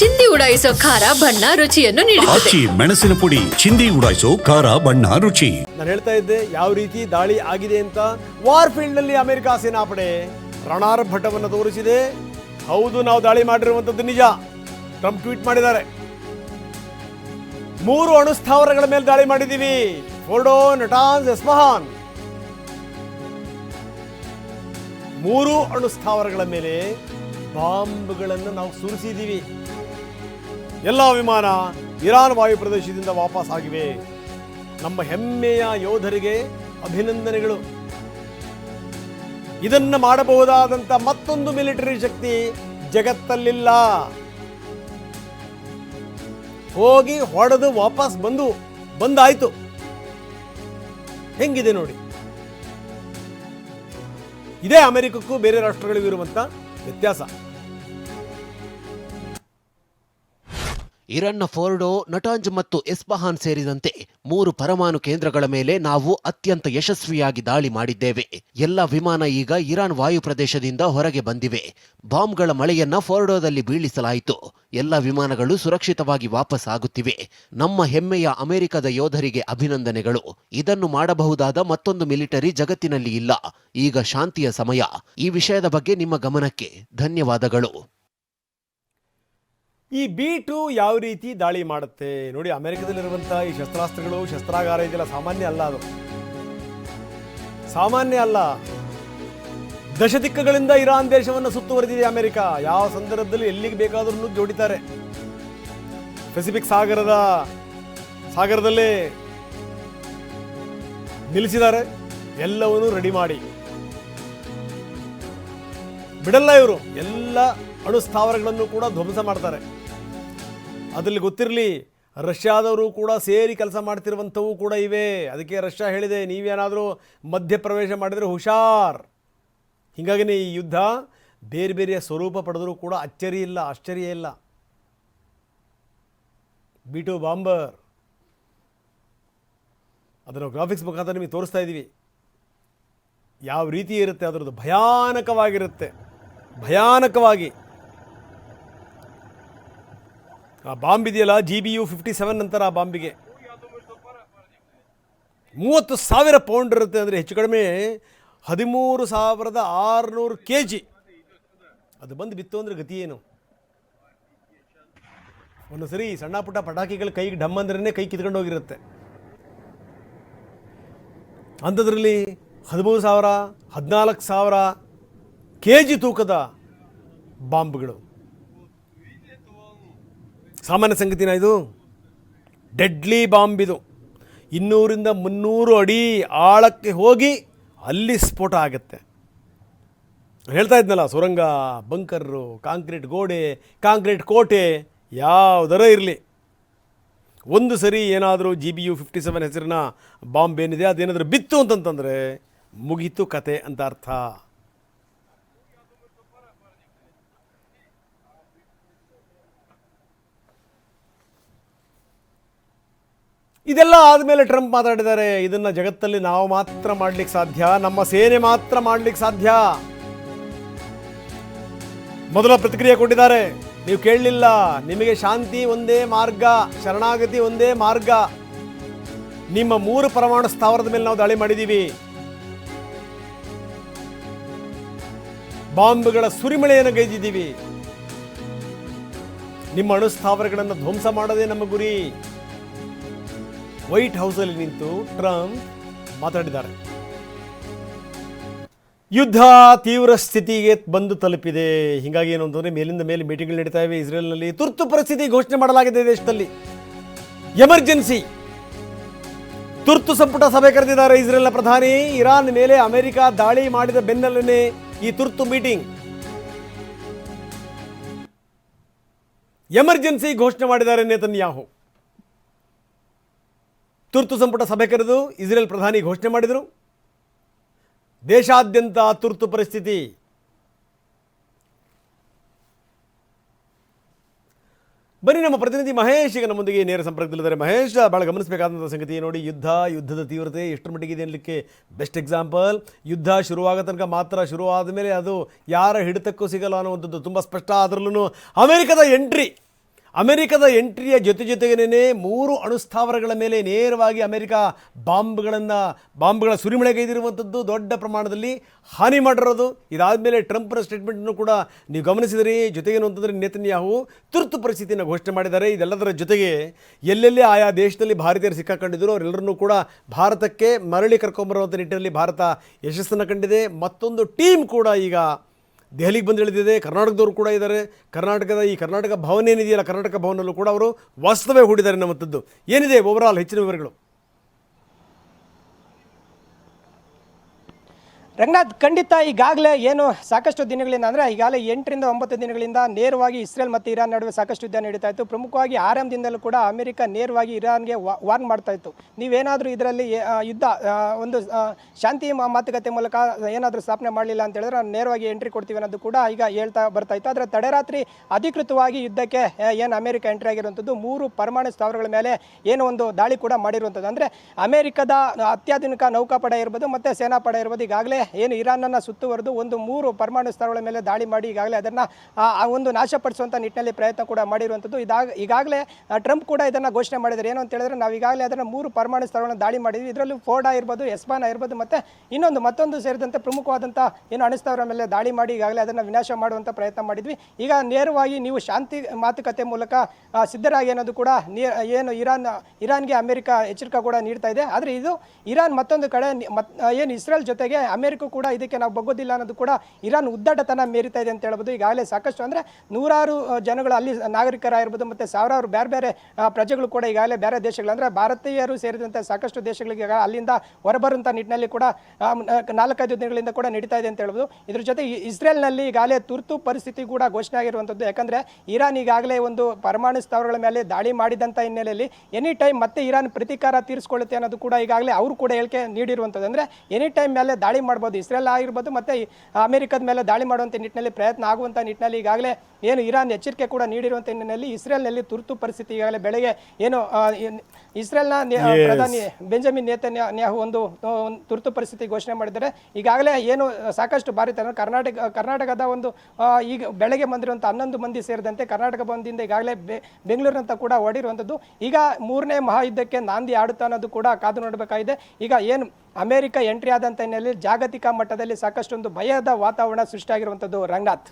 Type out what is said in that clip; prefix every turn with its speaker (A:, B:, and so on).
A: ಚಿಂದಿ ಉಡಾಯಿಸೋ ಖಾರ ಬಣ್ಣ ರುಚಿಯನ್ನು ನೀಡುತ್ತದೆ.
B: ಆಚಿ ಮೆಣಸಿನ ಪುಡಿ ಚಿಂದಿ ಉಡಾಯಿಸೋ ಖಾರ ಬಣ್ಣ ರುಚಿ.
C: ನಾನು ಹೇಳ್ತಾ ಇದ್ದೆ ಯಾವ ರೀತಿ ದಾಳಿ ಆಗಿದೆ ಅಂತ ವಾರ್ ಫೀಲ್ಡ್ನಲ್ಲಿ ಅಮೆರಿಕ ಸೇನಾಪಡೆ ರಣಾರ್ಭಟವನ್ನು ತೋರಿಸಿದೆ. ಹೌದು ನಾವು ದಾಳಿ ಮಾಡಿರುವಂತದ್ದು ನಿಜ. ಟ್ರಂಪ್ ಟ್ವೀಟ್ ಮಾಡಿದ್ದಾರೆ. ಮೂರು ಅಣು ಸ್ಥಾವರಗಳ ಮೇಲೆ ದಾಳಿ ಮಾಡಿದ್ದೀವಿ. ಫೋರ್ಡೋ ನಟಾನ್ಸ್ ಎಸ್ಮಹಾನ್. ಮೂರು ಅಣು ಸ್ಥಾವರಗಳ ಮೇಲೆ ಬಾಂಬ್ಗಳನ್ನು ನಾವು ಸುರಿಸಿದ್ದೀವಿ. ಎಲ್ಲ ವಿಮಾನ ಇರಾನ್ ವಾಯು ಪ್ರದೇಶದಿಂದ ವಾಪಸ್ ಆಗಿವೆ. ನಮ್ಮ ಹೆಮ್ಮೆಯ ಯೋಧರಿಗೆ ಅಭಿನಂದನೆಗಳು. ಇದನ್ನು ಮಾಡಬಹುದಾದಂಥ ಮತ್ತೊಂದು ಮಿಲಿಟರಿ ಶಕ್ತಿ ಜಗತ್ತಲ್ಲಿಲ್ಲ. ಹೋಗಿ ಹೊಡೆದು ವಾಪಸ್ ಬಂದು, ಬಂದಾಯಿತು. ಹೆಂಗಿದೆ ನೋಡಿ. ಇದೇ ಅಮೆರಿಕಕ್ಕೂ ಬೇರೆ ರಾಷ್ಟ್ರಗಳಿಗೂ ಇರುವಂತ ವ್ಯತ್ಯಾಸ.
D: ಇರಣ್ಣ ಫೋರ್ಡೋ, ನಟಾಂಜ್ ಮತ್ತು ಎಸ್ಬಹಾನ್ ಸೇರಿದಂತೆ ಮೂರು ಪರಮಾಣು ಕೇಂದ್ರಗಳ ಮೇಲೆ ನಾವು ಅತ್ಯಂತ ಯಶಸ್ವಿಯಾಗಿ ದಾಳಿ ಮಾಡಿದ್ದೇವೆ. ಎಲ್ಲ ವಿಮಾನ ಈಗ ಇರಾನ್ ವಾಯು ಪ್ರದೇಶದಿಂದ ಹೊರಗೆ ಬಂದಿವೆ. ಬಾಂಬ್ಗಳ ಮಳೆಯನ್ನ ಫೋರ್ಡೋದಲ್ಲಿ ಬೀಳಿಸಲಾಯಿತು. ಎಲ್ಲ ವಿಮಾನಗಳು ಸುರಕ್ಷಿತವಾಗಿ ವಾಪಸ್ ಆಗುತ್ತಿವೆ. ನಮ್ಮ ಹೆಮ್ಮೆಯ ಅಮೆರಿಕದ ಯೋಧರಿಗೆ ಅಭಿನಂದನೆಗಳು. ಇದನ್ನು ಮಾಡಬಹುದಾದ ಮತ್ತೊಂದು ಮಿಲಿಟರಿ ಜಗತ್ತಿನಲ್ಲಿ ಇಲ್ಲ. ಈಗ ಶಾಂತಿಯ ಸಮಯ. ಈ ವಿಷಯದ ಬಗ್ಗೆ ನಿಮ್ಮ ಗಮನಕ್ಕೆ ಧನ್ಯವಾದಗಳು.
C: ಈ ಬಿ ಟು ಯಾವ ರೀತಿ ದಾಳಿ ಮಾಡುತ್ತೆ? ನೋಡಿ ಅಮೆರಿಕದಲ್ಲಿರುವಂತಹ ಈ ಶಸ್ತ್ರಾಸ್ತ್ರಗಳು ಶಸ್ತ್ರಾಗಾರ ಇದೆಲ್ಲ ಸಾಮಾನ್ಯ ಅಲ್ಲ ಅದು. ಸಾಮಾನ್ಯ ಅಲ್ಲ. ದಶದಿಕ್ಕಗಳಿಂದ ಇರಾನ್ ದೇಶವನ್ನು ಸುತ್ತುವರೆದಿದೆ ಅಮೆರಿಕ. ಯಾವ ಸಂದರ್ಭದಲ್ಲಿ ಎಲ್ಲಿಗೆ ಬೇಕಾದ್ರೂ ಜೋಡಿತಾರೆ. ಪೆಸಿಫಿಕ್ ಸಾಗರದ, ಸಾಗರದಲ್ಲೇ ನಿಲ್ಲಿಸಿದ್ದಾರೆ. ಎಲ್ಲವನ್ನು ರೆಡಿ ಮಾಡಿ. ಬಿಡಲ್ಲ ಇವರು ಎಲ್ಲ ಅಣು ಸ್ಥಾವರಗಳನ್ನು ಕೂಡ ಧ್ವಂಸ ಮಾಡ್ತಾರೆ. ಅದರಲ್ಲಿ ಗೊತ್ತಿರಲಿ, ರಷ್ಯಾದವರು ಕೂಡ ಸೇರಿ ಕೆಲಸ ಮಾಡ್ತಿರುವಂಥವು ಕೂಡ ಇವೆ. ಅದಕ್ಕೆ ರಷ್ಯಾ ಹೇಳಿದೆ, ನೀವೇನಾದರೂ ಮಧ್ಯಪ್ರವೇಶ ಮಾಡಿದರೆ ಹುಷಾರ್. ಹೀಗಾಗಿನೇ ಈ ಯುದ್ಧ ಬೇರೆ ಬೇರೆಯ ಸ್ವರೂಪ ಪಡೆದರೂ ಕೂಡ ಅಚ್ಚರಿ ಇಲ್ಲ ಆಶ್ಚರ್ಯ ಇಲ್ಲ. B two bomber. ಅದನ್ನು ಗ್ರಾಫಿಕ್ಸ್ ಮುಖಾಂತರ ನಿಮಗೆ ತೋರಿಸ್ತಾ ಇದ್ದೀವಿ. ಯಾವ ರೀತಿ ಇರುತ್ತೆ ಅದರದ್ದು ಭಯಾನಕವಾಗಿರುತ್ತೆ. ಭಯಾನಕವಾಗಿ. ಆ ಬಾಂಬ್ ಇದೆಯಲ್ಲ G B U fifty seven ನಂತರ ಆ ಬಾಂಬಿಗೆ. ಮೂವತ್ತು ಸಾವಿರ ಪೌಂಡ್ ಇರುತ್ತೆ ಅಂದರೆ ಹೆಚ್ಚು ಕಡಿಮೆ ಹದಿಮೂರು ಸಾವಿರದ ಆರುನೂರು ಕೆ ಜಿ ಅದು ಬಂದು ಬಿತ್ತು ಅಂದ್ರೆ ಗತಿ ಏನು? ಒಂದು ಸರಿ ಸಣ್ಣ ಪುಟ್ಟ ಪಟಾಕಿಗಳು ಕೈಗೆ ಡಮ್ ಅಂದ್ರೆ ಕೈ ಕಿತ್ಕೊಂಡು ಹೋಗಿರುತ್ತೆ. ಅಂಥದ್ರಲ್ಲಿ ಹದಿಮೂರು ಸಾವಿರ, ಹದಿನಾಲ್ಕು ಸಾವಿರ ಕೆ ಜಿ ತೂಕದ ಬಾಂಬ್ಗಳು. ಸಾಮಾನ್ಯ ಸಂಗತಿನ ಇದು. ಡೆಡ್ಲಿ ಬಾಂಬ್ ಇದು. ಇನ್ನೂರಿಂದ ಮುನ್ನೂರು ಅಡಿ ಆಳಕ್ಕೆ ಹೋಗಿ ಅಲ್ಲಿ ಸ್ಫೋಟ ಆಗುತ್ತೆ. ಹೇಳ್ತಾ ಇದ್ನಲ್ಲ, ಸುರಂಗ ಬಂಕರ್ರು ಕಾಂಕ್ರೀಟ್ ಗೋಡೆ, ಕಾಂಕ್ರೀಟ್ ಕೋಟೆ, ಯಾವುದರ ಇರಲಿ. ಒಂದು ಸರಿ ಏನಾದರೂ G B U fifty seven ಹೆಸರಿನ ಬಾಂಬ್ ಏನಿದೆ, ಅದೇನಾದರೂ ಬಿತ್ತು ಅಂತಂತಂದರೆ ಮುಗೀತು ಕತೆ ಅಂತ ಅರ್ಥ. ಇದೆಲ್ಲ ಆದಮೇಲೆ ಟ್ರಂಪ್ ಮಾತಾಡಿದ್ದಾರೆ, ಇದನ್ನ ಜಗತ್ತಲ್ಲಿ ನಾವು ಮಾತ್ರ ಮಾಡ್ಲಿಕ್ಕೆ ಸಾಧ್ಯ, ನಮ್ಮ ಸೇನೆ ಮಾತ್ರ ಮಾಡ್ಲಿಕ್ಕೆ ಸಾಧ್ಯ. ಮೊದಲ ಪ್ರತಿಕ್ರಿಯೆ ಕೊಟ್ಟಿದ್ದಾರೆ ನೀವು ಕೇಳಲಿಲ್ಲ, ನಿಮಗೆ ಶಾಂತಿ ಒಂದೇ ಮಾರ್ಗ, ಶರಣಾಗತಿ ಒಂದೇ ಮಾರ್ಗ. ನಿಮ್ಮ ಮೂರು ಪರಮಾಣು ಸ್ಥಾವರದ ಮೇಲೆ ನಾವು ದಾಳಿ ಮಾಡಿದ್ದೀವಿ ಬಾಂಬ್ಗಳ ಸುರಿಮಳೆಯನ್ನು ಗೈದಿದ್ದೀವಿ. ನಿಮ್ಮ ಅಣು ಸ್ಥಾವರಗಳನ್ನು ಧ್ವಂಸ ಮಾಡೋದೇ ನಮ್ಮ ಗುರಿ. ವೈಟ್ ಹೌಸಲ್ಲಿ ನಿಂತು ಟ್ರಂಪ್ ಮಾತಾಡಿದ್ದಾರೆ. ಯುದ್ಧ ತೀವ್ರ ಸ್ಥಿತಿಗೆ ಬಂದು ತಲುಪಿದೆ. ಹೀಗಾಗಿ ಏನು ಅಂತಂದ್ರೆ ಮೇಲಿಂದ ಮೇಲೆ ಮೀಟಿಂಗ್ಗಳು ನಡೀತಾ ಇವೆ. ಇಸ್ರೇಲ್ನಲ್ಲಿ ತುರ್ತು ಪರಿಸ್ಥಿತಿ ಘೋಷಣೆ ಮಾಡಲಾಗಿದೆ ದೇಶದಲ್ಲಿ. ಎಮರ್ಜೆನ್ಸಿ. ತುರ್ತು ಸಂಪುಟ ಸಭೆ ಕರೆದಿದ್ದಾರೆ ಇಸ್ರೇಲ್ನ ಪ್ರಧಾನಿ. ಇರಾನ್ ಮೇಲೆ ಅಮೆರಿಕ ದಾಳಿ ಮಾಡಿದ ಬೆನ್ನಲ್ಲೇ ಈ ತುರ್ತು ಮೀಟಿಂಗ್. ಎಮರ್ಜೆನ್ಸಿ ಘೋಷಣೆ ಮಾಡಿದ್ದಾರೆ ನೇತನ್ಯಾಹು. ತುರ್ತು ಸಂಪುಟ ಸಭೆ ಕರೆದು ಇಸ್ರೇಲ್ ಪ್ರಧಾನಿ ಘೋಷಣೆ ಮಾಡಿದರು. ದೇಶಾದ್ಯಂತ ತುರ್ತು ಪರಿಸ್ಥಿತಿ. ಬನ್ನಿ ನಮ್ಮ ಪ್ರತಿನಿಧಿ ಮಹೇಶ್, ಈಗ ನಮ್ಮೊಂದಿಗೆ ನೇರ ಸಂಪರ್ಕದಲ್ಲಿದ್ದಾರೆ. ಮಹೇಶ್ ಭಾಳ ಗಮನಿಸಬೇಕಾದಂಥ ಸಂಗತಿ ನೋಡಿ, ಯುದ್ಧ, ಯುದ್ಧದ ತೀವ್ರತೆ ಎಷ್ಟರ ಮಟ್ಟಿಗೆ ಇದೆ ಅನ್ನಲಿಕ್ಕೆ ಬೆಸ್ಟ್ ಎಕ್ಸಾಂಪಲ್. ಯುದ್ಧ ಶುರುವಾಗೋ ತನಕ ಮಾತ್ರ ಶುರುವಾದ ಮೇಲೆ ಅದು ಯಾರ ಹಿಡಿತಕ್ಕೂ ಸಿಗಲ್ಲ ಅನ್ನುವಂಥದ್ದು ತುಂಬ ಸ್ಪಷ್ಟ. ಅದರಲ್ಲೂ ಅಮೆರಿಕದ ಎಂಟ್ರಿ ಅಮೆರಿಕದ ಎಂಟ್ರಿಯ ಜೊತೆ ಜೊತೆಗೇನೆ ಮೂರು ಅಣುಸ್ಥಾವರಗಳ ಮೇಲೆ ನೇರವಾಗಿ ಅಮೆರಿಕ ಬಾಂಬ್ಗಳನ್ನು, ಬಾಂಬ್ಗಳ ಸುರಿಮಳೆಗೈದಿರುವಂಥದ್ದು ದೊಡ್ಡ ಪ್ರಮಾಣದಲ್ಲಿ ಹಾನಿ ಮಾಡಿರೋದು. ಇದಾದಮೇಲೆ ಟ್ರಂಪ್ನ ಸ್ಟೇಟ್ಮೆಂಟನ್ನು ಕೂಡ ನೀವು ಗಮನಿಸಿದರೆ, ಜೊತೆಗೇನು ಅಂತಂದರೆ ನೇತನ್ಯಾಹು ತುರ್ತು ಪರಿಸ್ಥಿತಿಯನ್ನು ಘೋಷಣೆ ಮಾಡಿದ್ದಾರೆ. ಇದೆಲ್ಲದರ ಜೊತೆಗೆ ಎಲ್ಲೆಲ್ಲಿ ಆಯಾ ದೇಶದಲ್ಲಿ ಭಾರತೀಯರು ಸಿಕ್ಕಾಕೊಂಡಿದ್ದರು ಅವರೆಲ್ಲರನ್ನೂ ಕೂಡ ಭಾರತಕ್ಕೆ ಮರಳಿ ಕರ್ಕೊಂಬರುವಂಥ ನಿಟ್ಟಿನಲ್ಲಿ ಭಾರತ ಯಶಸ್ಸನ್ನು ಕಂಡಿದೆ. ಮತ್ತೊಂದು ಟೀಮ್ ಕೂಡ ಈಗ ದೆಹಲಿಗೆ ಬಂದು ಕರ್ನಾಟಕದವರು ಕೂಡ ಇದ್ದಾರೆ. ಕರ್ನಾಟಕದ ಈ ಕರ್ನಾಟಕ ಭವನ ಏನಿದೆಯಲ್ಲ, ಕರ್ನಾಟಕ ಭವನಲ್ಲೂ ಕೂಡ ಅವರು ವಾಸ್ತವ್ಯ ಹೂಡಿದ್ದಾರೆ ನಮ್ಮಂಥದ್ದು. ಏನಿದೆ ಓವರಾಲ್ ಹೆಚ್ಚಿನ ವಿವರಗಳು?
E: ರಂಗನಾಥ್, ಖಂಡಿತ ಈಗಾಗಲೇ ಏನು ಸಾಕಷ್ಟು ದಿನಗಳಿಂದ ಅಂದರೆ ಈಗಾಗಲೇ ಎಂಟರಿಂದ ಒಂಬತ್ತು ದಿನಗಳಿಂದ ನೇರವಾಗಿ ಇಸ್ರೇಲ್ ಮತ್ತು ಇರಾನ್ ನಡುವೆ ಸಾಕಷ್ಟು ಯುದ್ಧ ನಡೀತಾ ಇತ್ತು. ಪ್ರಮುಖವಾಗಿ ಆರಂಭದಿಂದಲೂ ಕೂಡ ಅಮೆರಿಕ ನೇರವಾಗಿ ಇರಾನ್ಗೆ ವಾರ್ನ್ ಮಾಡ್ತಾ ಇತ್ತು. ನೀವೇನಾದರೂ ಇದರಲ್ಲಿ ಯುದ್ಧ ಒಂದು ಶಾಂತಿ ಮಾತುಕತೆ ಮೂಲಕ ಏನಾದರೂ ಸ್ಥಾಪನೆ ಮಾಡಲಿಲ್ಲ ಅಂತ ಹೇಳಿದ್ರೆ ನೇರವಾಗಿ ಎಂಟ್ರಿ ಕೊಡ್ತೀವಿ ಅನ್ನೋದು ಕೂಡ ಈಗ ಹೇಳ್ತಾ ಬರ್ತಾ ಇತ್ತು. ಆದರೆ ತಡೆರಾತ್ರಿ ಅಧಿಕೃತವಾಗಿ ಯುದ್ಧಕ್ಕೆ ಏನು ಅಮೆರಿಕ ಎಂಟ್ರಿ ಆಗಿರುವಂಥದ್ದು, ಮೂರು ಪರಮಾಣು ಸ್ಥಾವರಗಳ ಮೇಲೆ ಏನೋ ಒಂದು ದಾಳಿ ಕೂಡ ಮಾಡಿರುವಂಥದ್ದು. ಅಂದರೆ ಅಮೆರಿಕದ ಅತ್ಯಾಧುನಿಕ ನೌಕಾಪಡೆ ಇರ್ಬೋದು, ಮತ್ತು ಸೇನಾಪಡೆ ಇರ್ಬೋದು, ಈಗಾಗಲೇ ಏನು ಇರಾನನ್ನು ಸುತ್ತುವರೆದು ಒಂದು ಮೂರು ಪರಮಾಣು ಸ್ಥಳಗಳ ಮೇಲೆ ದಾಳಿ ಮಾಡಿ ಈಗಾಗಲೇ ಅದನ್ನು ಒಂದು ನಾಶಪಡಿಸುವಂಥ ನಿಟ್ಟಿನಲ್ಲಿ ಪ್ರಯತ್ನ ಕೂಡ ಮಾಡಿರುವಂಥದ್ದು. ಇದಾಗ, ಈಗಾಗಲೇ ಟ್ರಂಪ್ ಕೂಡ ಇದನ್ನು ಘೋಷಣೆ ಮಾಡಿದ್ದಾರೆ. ಏನು ಅಂತ ಹೇಳಿದ್ರೆ ನಾವು ಈಗಾಗಲೇ ಅದನ್ನು ಮೂರು ಪರಮಾಣು ಸ್ಥಳಗಳನ್ನು ದಾಳಿ ಮಾಡಿದ್ವಿ. ಇದರಲ್ಲೂ ಫೋರ್ಡ್ ಇರ್ಬೋದು ಎಸ್ಬಾನ್ ಇರ್ಬೋದು ಮತ್ತು ಇನ್ನೊಂದು ಮತ್ತೊಂದು ಸೇರಿದಂತೆ ಪ್ರಮುಖವಾದಂಥ ಏನು ಅಣಸ್ತಾವರ ಮೇಲೆ ದಾಳಿ ಮಾಡಿ ಈಗಾಗಲೇ ಅದನ್ನು ವಿನಾಶ ಮಾಡುವಂಥ ಪ್ರಯತ್ನ ಮಾಡಿದ್ವಿ. ಈಗ ನೇರವಾಗಿ ನೀವು ಶಾಂತಿ ಮಾತುಕತೆ ಮೂಲಕ ಸಿದ್ಧರಾಗಿ ಅನ್ನೋದು ಕೂಡ ಏನು ಇರಾನ್, ಇರಾನ್ಗೆ ಅಮೆರಿಕ ಎಚ್ಚರಿಕೆ ಕೂಡ ನೀಡ್ತಾ ಇದೆ. ಆದರೆ ಇದು ಇರಾನ್ ಮತ್ತೊಂದು ಕಡೆ ಏನು ಇಸ್ರೇಲ್ ಜೊತೆಗೆ ಅಮೆರಿಕ ಕೂಡ ಇದಕ್ಕೆ ನಾವು ಬಗ್ಗೋದಿಲ್ಲ ಅನ್ನೋದು ಕೂಡ ಇರಾನ್ ಉದ್ದಟತನ ಮೀರಿತಾ ಇದೆ ಅಂತ ಹೇಳ್ಬೋದು. ಈಗಾಗಲೇ ಸಾಕಷ್ಟು ಅಂದರೆ ನೂರಾರು ಜನಗಳು ಅಲ್ಲಿ ನಾಗರಿಕರಾಗಿರ್ಬೋದು ಮತ್ತು ಸಾವಿರಾರು ಬೇರೆ ಬೇರೆ ಪ್ರಜೆಗಳು ಕೂಡ ಈಗಾಗಲೇ ಬೇರೆ ದೇಶಗಳು ಅಂದರೆ ಭಾರತೀಯರು ಸೇರಿದಂತೆ ಸಾಕಷ್ಟು ದೇಶಗಳಿಗೆ ಅಲ್ಲಿಂದ ಹೊರಬರುವಂಥ ನಿಟ್ಟಿನಲ್ಲಿ ಕೂಡ ನಾಲ್ಕೈದು ದಿನಗಳಿಂದ ಕೂಡ ನಡೀತಾ ಇದೆ ಅಂತ ಹೇಳ್ಬೋದು. ಇದ್ರ ಜೊತೆ ಇಸ್ರೇಲ್ನಲ್ಲಿ ಈಗಾಗಲೇ ತುರ್ತು ಪರಿಸ್ಥಿತಿ ಕೂಡ ಘೋಷಣೆ ಆಗಿರುವಂಥದ್ದು ಯಾಕಂದರೆ ಇರಾನ್ ಈಗಾಗಲೇ ಒಂದು ಪರಮಾಣು ಸ್ಥಾವರಗಳ ಮೇಲೆ ದಾಳಿ ಮಾಡಿದಂಥ ಹಿನ್ನೆಲೆಯಲ್ಲಿ ಎನಿ ಟೈಮ್ ಮತ್ತೆ ಇರಾನ್ ಪ್ರತೀಕಾರ ತೀರಿಸ್ಕೊಳ್ಳುತ್ತೆ ಅನ್ನೋದು ಕೂಡ ಈಗಾಗಲೇ ಅವರು ಕೂಡ ಹೇಳಿಕೆ ನೀಡಿರುವಂಥದ್ದು ಅಂದರೆ ಎನಿ ಟೈಮ್ ಮೇಲೆ ದಾಳಿ ಮಾಡ್ಬೋದು ಇಸ್ರೇಲ್ ಆಗಿರ್ಬೋದು ಮತ್ತು ಅಮೆರಿಕದ ಮೇಲೆ ದಾಳಿ ಮಾಡುವಂಥ ನಿಟ್ಟಿನಲ್ಲಿ ಪ್ರಯತ್ನ ಆಗುವಂಥ ನಿಟ್ಟಿನಲ್ಲಿ ಈಗಾಗಲೇ ಏನು ಇರಾನ್ ಎಚ್ಚರಿಕೆ ಕೂಡ ನೀಡಿರುವಂಥ ಹಿನ್ನೆಲೆಯಲ್ಲಿ ಇಸ್ರೇಲ್ನಲ್ಲಿ ತುರ್ತು ಪರಿಸ್ಥಿತಿ ಈಗಾಗಲೇ ಬೆಳಗ್ಗೆ ಏನು ಇಸ್ರೇಲ್ನ ಪ್ರಧಾನಿ ಬೆಂಜಮಿನ್ ನೇತನ್ಯಾಹು ಒಂದು ಒಂದು ತುರ್ತು ಪರಿಸ್ಥಿತಿ ಘೋಷಣೆ ಮಾಡಿದ್ದಾರೆ. ಈಗಾಗಲೇ ಏನು ಸಾಕಷ್ಟು ಬಾರಿ ತರ ಕರ್ನಾಟಕ ಕರ್ನಾಟಕದ ಒಂದು ಈಗ ಬೆಳಗ್ಗೆ ಬಂದಿರುವಂಥ ಹನ್ನೊಂದು ಮಂದಿ ಸೇರಿದಂತೆ ಕರ್ನಾಟಕ ಬಂದಿಂದ ಈಗಾಗಲೇ ಬೆಂಗಳೂರಿನಂತ ಕೂಡ ಓಡಿರುವಂಥದ್ದು ಈಗ ಮೂರನೇ ಮಹಾಯುದ್ಧಕ್ಕೆ ನಾಂದಿ ಆಡುತ್ತ ಅನ್ನೋದು ಕೂಡ ಕಾದು ನೋಡಬೇಕಾಗಿದೆ. ಈಗ ಏನು ಅಮೆರಿಕ ಎಂಟ್ರಿ ಆದಂಥ ಹಿನ್ನೆಲೆಯಲ್ಲಿ ಜಾಗತಿಕ ಮಟ್ಟದಲ್ಲಿ ಸಾಕಷ್ಟೊಂದು ಭಯದ ವಾತಾವರಣ ಸೃಷ್ಟಿಯಾಗಿರುವಂಥದ್ದು ರಂಗನಾಥ್.